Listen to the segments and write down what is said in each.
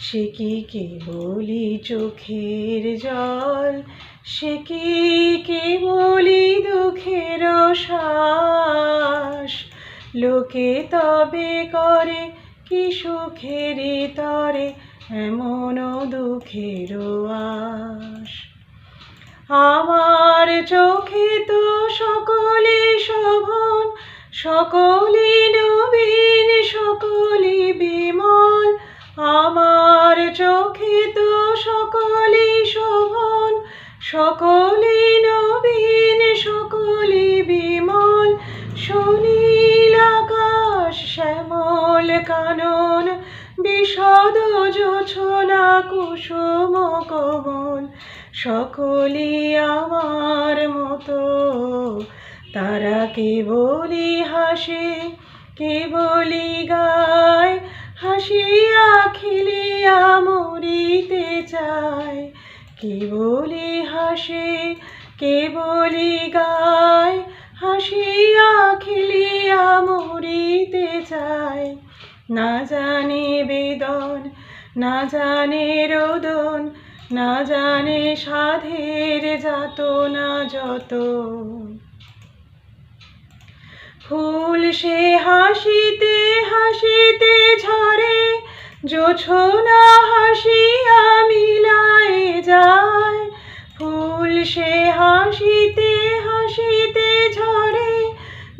সে কি কে বলি চোখের জল? সে কি কে বলি দুঃখের শ্বাস? লোকে তবে করে কি সুখের তরে এমন দুঃখের আশ। আমার চোখে তো সকলে শোভন সকলে সকলে নবীন, সকলে বিমল, সুনীল আকাশ শ্যামল কানন, বিষদ জোছনা কুসুম কমল। সকলি আমার মতো, তারা কে বলি হাসে কে বলি গায় হাসিয়া খিলিয়া মরিতে চায়। কে বলি হাসে, কে বলি গায়? হাসিয়া খিলিয়া মরিতে চায় না জানে বেদন, না জানে রোদন, না জানে সাধের যাত না যত ফুল সে হাসিতে হাসিতে জোছনা হাসিয়া মিলায় যায় ফুল সে হাসিতে হাসিতে ঝরে।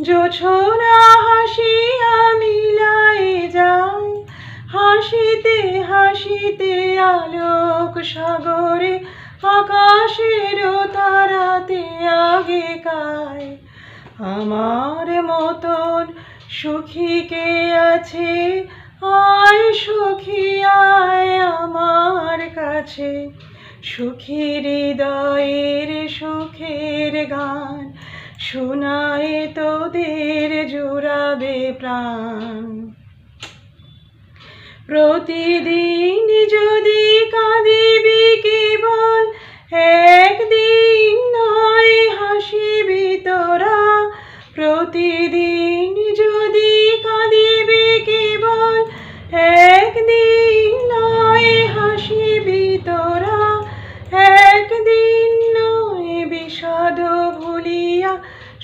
জোছনা হাসিয়া মিলায় যায় হাসিতে হাসিতে আলোক সাগরে, আকাশের তারাতে আগে কায় আমার মতন সুখী কে আছে? আয় সুখী, আয় আমার কাছে। সুখী হৃদয়ের সুখের গান শোনায় তোদের জুড়াবে প্রাণ। প্রতিদিন যদি কাঁদিবি কেবল, একদিন নয় হাসিবি তোরা। প্রতিদিন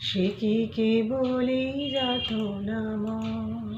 সে কি কে বলি যাত নাময়